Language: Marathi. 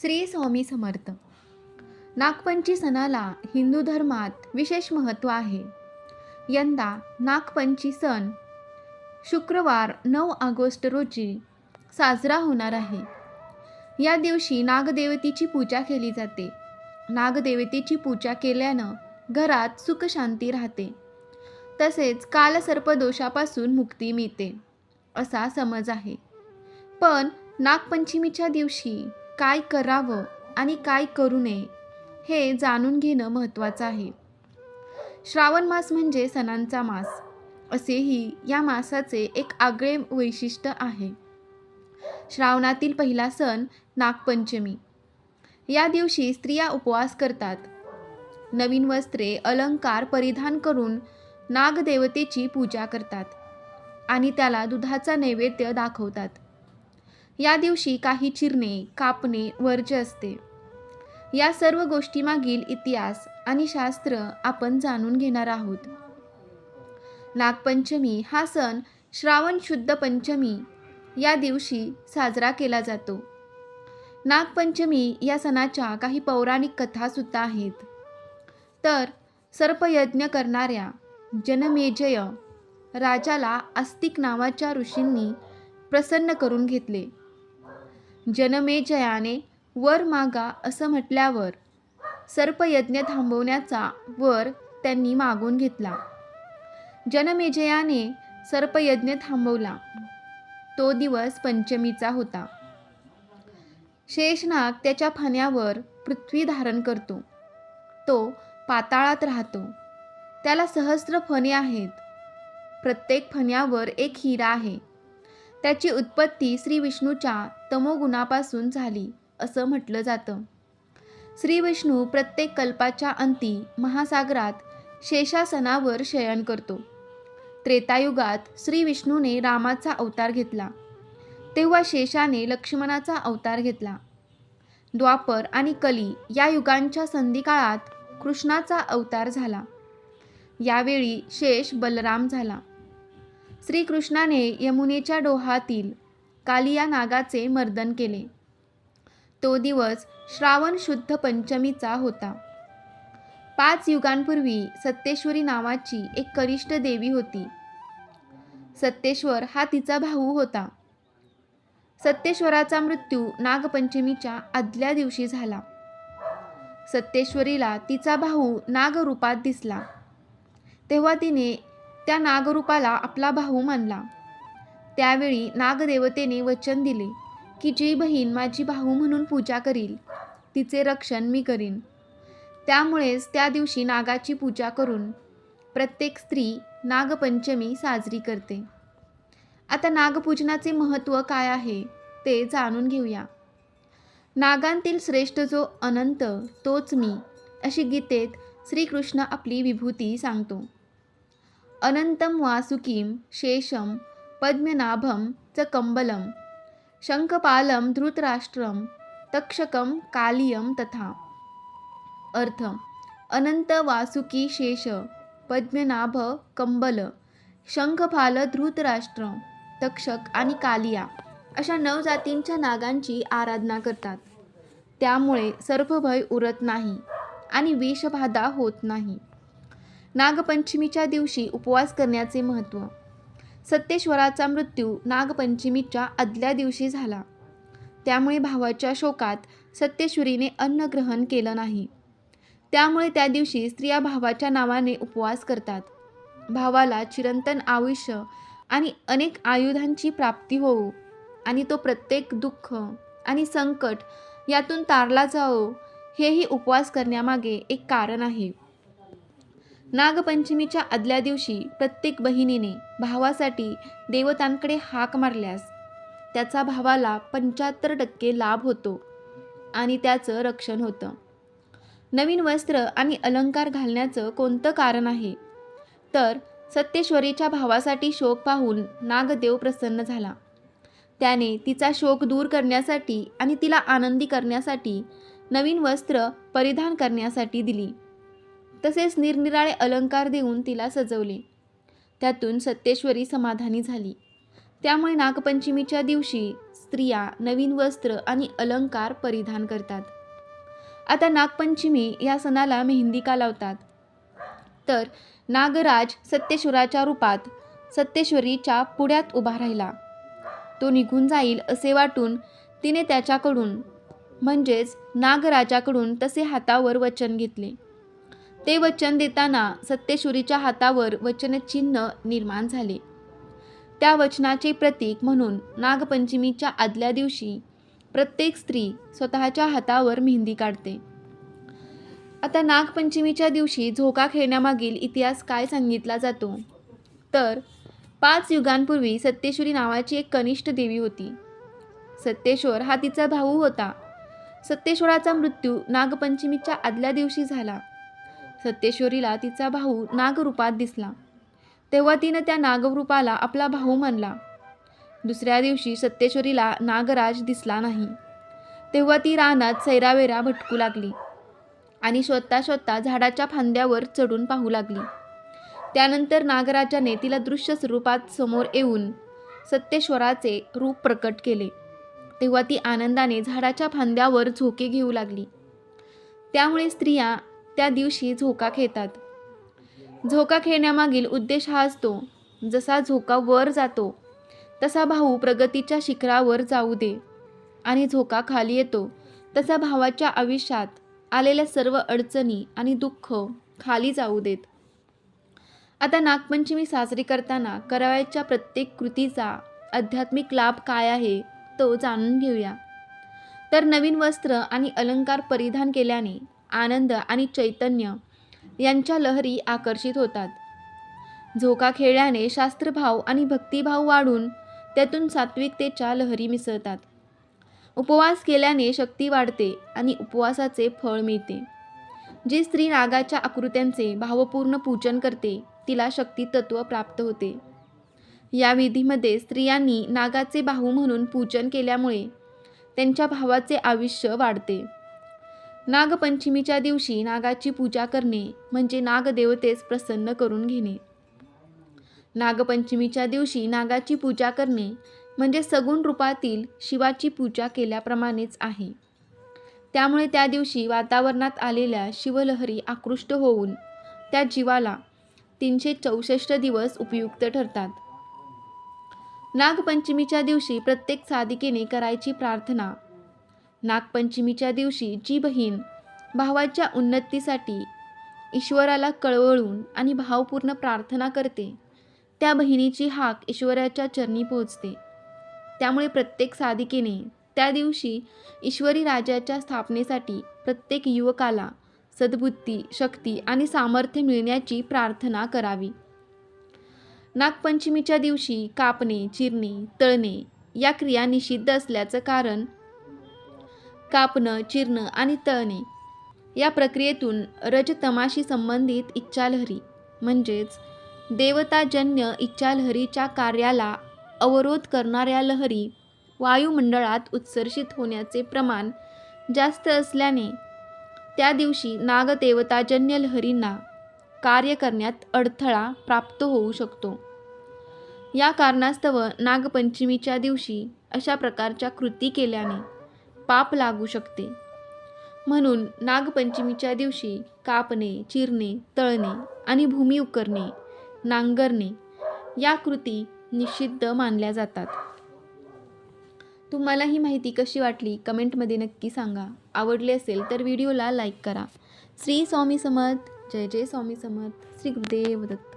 श्री स्वामी समर्थ. नागपंची सणाला हिंदू धर्मात विशेष महत्त्व आहे. यंदा नागपंची सण शुक्रवार नऊ ऑगस्ट रोजी साजरा होणार आहे. या दिवशी नागदेवतेची पूजा केली जाते. नागदेवतेची पूजा केल्यानं घरात सुखशांती राहते. तसेच कालसर्पदोषापासून मुक्ती मिळते. असा समज आहे. पण नागपंचमीच्या दिवशी काय करावं आणि काय करू नये हे जाणून घेणं महत्त्वाचं आहे. श्रावण मास म्हणजे सणांचा मास. असेही या मासाचे एक आगळे वैशिष्ट्य आहे. श्रावणातील पहिला सण नागपंचमी. या दिवशी स्त्रिया उपवास करतात. नवीन वस्त्रे अलंकार परिधान करून नागदेवतेची पूजा करतात आणि त्याला दुधाचा नैवेद्य दाखवतात. या दिवशी काही चिरणे कापणे वर्ज्य असते. या सर्व गोष्टीमागील इतिहास आणि शास्त्र आपण जाणून घेणार आहोत. नागपंचमी हा सण श्रावण शुद्ध पंचमी या दिवशी साजरा केला जातो. नागपंचमी या सणाच्या काही पौराणिक कथासुद्धा आहेत. तर सर्पयज्ञ करणाऱ्या जनमेजय राजाला आस्तिक नावाच्या ऋषींनी प्रसन्न करून घेतले. जनमेजयाने वर मागा असं म्हटल्यावर सर्पयज्ञ थांबवण्याचा वर त्यांनी मागून घेतला. जनमेजयाने सर्पयज्ञ थांबवला. तो दिवस पंचमीचा होता. शेषनाग त्याच्या फण्यावर पृथ्वी धारण करतो. तो पाताळात राहतो. त्याला सहस्र फणे आहेत. प्रत्येक फण्यावर एक हिरा आहे. त्याची उत्पत्ती श्री विष्णूच्या तमोगुणापासून झाली असं म्हटलं जातं. श्री विष्णू प्रत्येक कल्पाच्या अंती महासागरात शेषासनावर शयन करतो. त्रेतायुगात श्री विष्णूने रामाचा अवतार घेतला. तेव्हा शेषाने लक्ष्मणाचा अवतार घेतला. द्वापर आणि कली या युगांच्या संधिकाळात कृष्णाचा अवतार झाला. यावेळी शेष बलराम झाला. श्रीकृष्णाने यमुनेच्या डोहातील कालिया नागाचे मर्दन केले. तो दिवस श्रावण शुद्ध पंचमीचा होता. पाच युगांपूर्वी सत्तेश्वरी नावाची एक कनिष्ठ देवी होती. सत्तेश्वर हा तिचा भाऊ होता. सत्तेश्वराचा मृत्यू नागपंचमीच्या आदल्या दिवशी झाला. सत्तेश्वरीला तिचा भाऊ नागरूपात दिसला. तेव्हा तिने त्या नागरूपाला आपला भाऊ मानला. त्यावेळी नागदेवतेने वचन दिले की जी बहीण माझी भाऊ म्हणून पूजा करील तिचे रक्षण मी करीन. त्यामुळेच त्या दिवशी नागाची पूजा करून प्रत्येक स्त्री नागपंचमी साजरी करते. आता नागपूजनाचे महत्त्व काय आहे ते जाणून घेऊया. नागांतील श्रेष्ठ जो अनंत तोच मी अशी गीतेत श्रीकृष्ण आपली विभूती सांगतो. अनंतम वासुकीम शेषम पद्मनाभम च कंबलम शंखपालम धृतराष्ट्रम तक्षकम कालियम तथा। अर्थ अनंत वासुकी शेष पद्मनाभ कंबल शंखपाल धृतराष्ट्र तक्षक आणि कालिया अशा नऊ जातींच्या नागांची आराधना करतात. त्यामुळे सर्पभय उरत नाही आणि विषबाधा होत नाही. नागपंचमीच्या दिवशी उपवास करण्याचे महत्त्व सत्तेश्वराचा मृत्यू नागपंचमीच्या आदल्या दिवशी झाला. त्यामुळे भावाच्या शोकात सत्येश्वरीने अन्न ग्रहण केलं नाही. त्यामुळे त्या दिवशी स्त्रिया भावाच्या नावाने उपवास करतात. भावाला चिरंतन आयुष्य आणि अनेक आयुधांची प्राप्ती होवो आणि तो प्रत्येक दुःख आणि संकट यातून तारला जावो हेही उपवास करण्यामागे एक कारण आहे. नागपंचमीच्या आदल्या दिवशी प्रत्येक बहिणीने भावासाठी देवतांकडे हाक मारल्यास त्याचा भावाला पंच्याहत्तर टक्के लाभ होतो आणि त्याचं रक्षण होतं. नवीन वस्त्र आणि अलंकार घालण्याचं कोणतं कारण आहे? तर सत्येश्वरीच्या भावासाठी शोक पाहून नागदेव प्रसन्न झाला. त्याने तिचा शोक दूर करण्यासाठी आणि तिला आनंदी करण्यासाठी नवीन वस्त्र परिधान करण्यासाठी दिली. तसेच निरनिराळे अलंकार देऊन तिला सजवले. त्यातून सत्तेश्वरी समाधानी झाली. त्यामुळे नागपंचमीच्या दिवशी स्त्रिया नवीन वस्त्र आणि अलंकार परिधान करतात. आता नागपंचमी या सणाला मेहंदी का लावतात? तर नागराज सत्यश्वराच्या रूपात सत्यश्वरीच्या पुढ्यात उभा राहिला. तो निघून जाईल असे वाटून तिने त्याच्याकडून म्हणजेच नागराजाकडून तसे हातावर वचन घेतले. ते वचन देताना सत्यशुरीच्या हातावर वचनचिन्ह निर्माण झाले. त्या वचनाचे प्रतीक म्हणून नागपंचमीच्या आदल्या दिवशी प्रत्येक स्त्री स्वतःच्या हातावर मेहंदी काढते. आता नागपंचमीच्या दिवशी झोका खेळण्यामागील इतिहास काय सांगितला जातो? तर पाच युगांपूर्वी सत्यश्वरी नावाची एक कनिष्ठ देवी होती. सत्यश्वर हा तिचा भाऊ होता. सत्यश्वराचा मृत्यू नागपंचमीच्या आदल्या दिवशी झाला. सत्येश्वरीला तिचा भाऊ नागरूपात दिसला. तेव्हा तिनं त्या नागरूपाला आपला भाऊ मानला. दुसऱ्या दिवशी सत्येश्वरीला नागराज दिसला नाही. तेव्हा ती रानात सैरावेरा भटकू लागली आणि शोधता शोधता झाडाच्या फांद्यावर चढून पाहू लागली. त्यानंतर नागराजाने तिला दृश्य स्वरूपात समोर येऊन सत्येश्वराचे रूप प्रकट केले. तेव्हा ती आनंदाने झाडाच्या फांद्यावर झोके घेऊ लागली. त्यामुळे स्त्रिया त्या दिवशी झोका खेळतात. झोका खेळण्यामागील उद्देश हा असतो जसा झोका वर जातो तसा भाऊ प्रगतीच्या शिखरावर जाऊ दे आणि झोका खाली येतो तसा भावाच्या आयुष्यात आलेल्या सर्व अडचणी आणि दुःख खाली जाऊ देत. आता नागपंचमी साजरी करताना करावयाच्या प्रत्येक कृतीचा आध्यात्मिक लाभ काय आहे तो जाणून घेऊया. तर नवीन वस्त्र आणि अलंकार परिधान केल्याने आनंद आणि चैतन्य यांच्या लहरी आकर्षित होतात. झोका खेळल्याने शास्त्रभाव आणि भक्तिभाव वाढून त्यातून सात्विकतेच्या लहरी मिसळतात. उपवास केल्याने शक्ती वाढते आणि उपवासाचे फळ मिळते. जी स्त्री नागाच्या आकृत्यांचे भावपूर्ण पूजन करते तिला शक्ती तत्व प्राप्त होते. या विधीमध्ये स्त्रियांनी नागाचे भाऊ म्हणून पूजन केल्यामुळे त्यांच्या भावाचे आयुष्य वाढते. नागपंचमीच्या दिवशी नागाची पूजा करणे म्हणजे नागदेवतेस प्रसन्न करून घेणे. नागपंचमीच्या दिवशी नागाची पूजा करणे म्हणजे सगुण रूपातील शिवाची पूजा केल्याप्रमाणेच आहे. त्यामुळे त्या दिवशी वातावरणात आलेल्या शिवलहरी आकृष्ट होऊन त्या जीवाला तीनशे चौसष्ट दिवस उपयुक्त ठरतात. नागपंचमीच्या दिवशी प्रत्येक साधिकेने करायची प्रार्थना नागपंचमीच्या दिवशी जी बहीण भावाच्या उन्नतीसाठी ईश्वराला कळवळून आणि भावपूर्ण प्रार्थना करते. त्या बहिणीची हाक ईश्वराच्या चरणी पोहोचते. त्यामुळे प्रत्येक साधिकेने त्या दिवशी ईश्वरी राजाच्या स्थापनेसाठी प्रत्येक युवकाला सद्बुद्धी शक्ती आणि सामर्थ्य मिळण्याची प्रार्थना करावी. नागपंचमीच्या दिवशी कापणे चिरणे तळणे या क्रिया निषिद्ध असल्याचं कारण कापणं चिरणं आणि तळणे. या प्रक्रियेतून रजतमाशी संबंधित इच्छालहरी म्हणजेच देवताजन्य इच्छालहरीच्या कार्याला अवरोध करणाऱ्या लहरी वायुमंडळात उत्सर्जित होण्याचे प्रमाण जास्त असल्याने त्या दिवशी नागदेवताजन्य लहरींना कार्य करण्यात अडथळा प्राप्त होऊ शकतो. या कारणास्तव नागपंचमीच्या दिवशी अशा प्रकारच्या कृती केल्याने पाप लागू शकते. म्हणून नागपंचमीच्या दिवशी कापणे चिरणे तळणे आणि भूमी उकरणे नांगरणे या कृती निषिद्ध मानल्या जातात. तुम्हाला ही माहिती कशी वाटली? कमेंटमध्ये नक्की सांगा. आवडली असेल तर व्हिडिओला लाईक करा. श्री स्वामी समर्थ. जय जय स्वामी समर्थ. श्री गुरुदेव दत्त.